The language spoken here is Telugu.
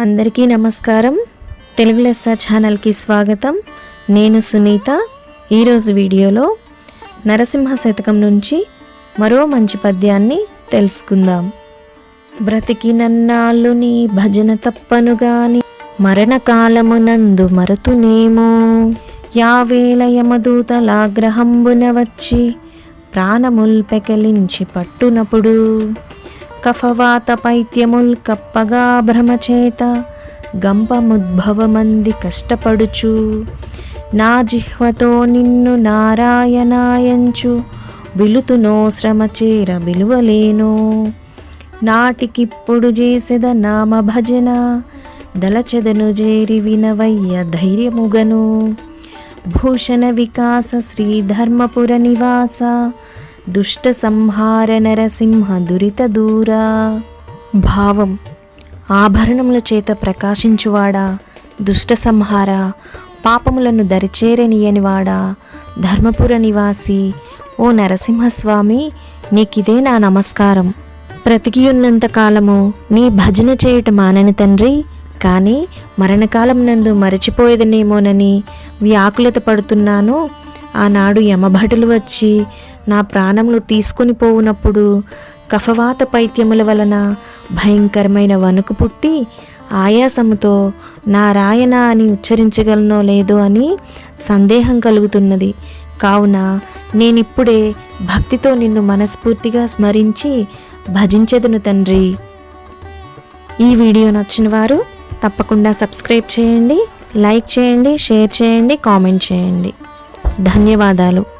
అందరికీ నమస్కారం. తెలుగు లెస్స ఛానల్కి స్వాగతం. నేను సునీత. ఈరోజు వీడియోలో నరసింహ శతకం నుంచి మరో మంచి పద్యాన్ని తెలుసుకుందాం. బ్రతికినన్నాళ్ళు నీ భజన తప్పను గాని మరణకాలమునందు మరతునేమో. యావేల యమదూతలాగ్రహంబున వచ్చి ప్రాణముల్ పెకలించి పట్టునప్పుడు కఫవాత పైత్యముల్ కప్పగా భ్రమచేత గంపముద్భవమంది కష్టపడుచు. నా జిహ్వతో నిన్ను నారాయణాయంచు. విలుతునో శ్రమచేర విలువలేను. నాటికిప్పుడు చేసెద నామ భజన దలచెదను జేరి వినవయ్య ధైర్యముగను. భూషణ వికాస శ్రీధర్మపుర నివాస. దుష్ట సంహార నరసింహ దురిత దూరా భావం ఆభరణముల చేత ప్రకాశించువాడా దుష్ట సంహార పాపములను దరిచేరనీయనివాడా ధర్మపుర నివాసి ఓ నరసింహస్వామి నీకిదే నా నమస్కారం. బ్రతికియున్నంత కాలము నీ భజన చేయుట మానని తండ్రి కానీ మరణకాలం నందు మరచిపోయేదనేమోనని వ్యాకులత పడుతున్నాను. ఆనాడు యమభటులు వచ్చి నా ప్రాణములు తీసుకొని పోవునప్పుడు కఫవాత పైత్యముల వలన భయంకరమైన వణుకు పుట్టి ఆయాసముతో నారాయణ అని ఉచ్చరించగలనో లేదో అని సందేహం కలుగుతున్నది. కావున నేనిప్పుడే భక్తితో నిన్ను మనస్ఫూర్తిగా స్మరించి భజించెదను తండ్రి. ఈ వీడియో నచ్చిన వారు తప్పకుండా సబ్స్క్రైబ్ చేయండి లైక్ చేయండి షేర్ చేయండి కామెంట్ చేయండి. ధన్యవాదాలు.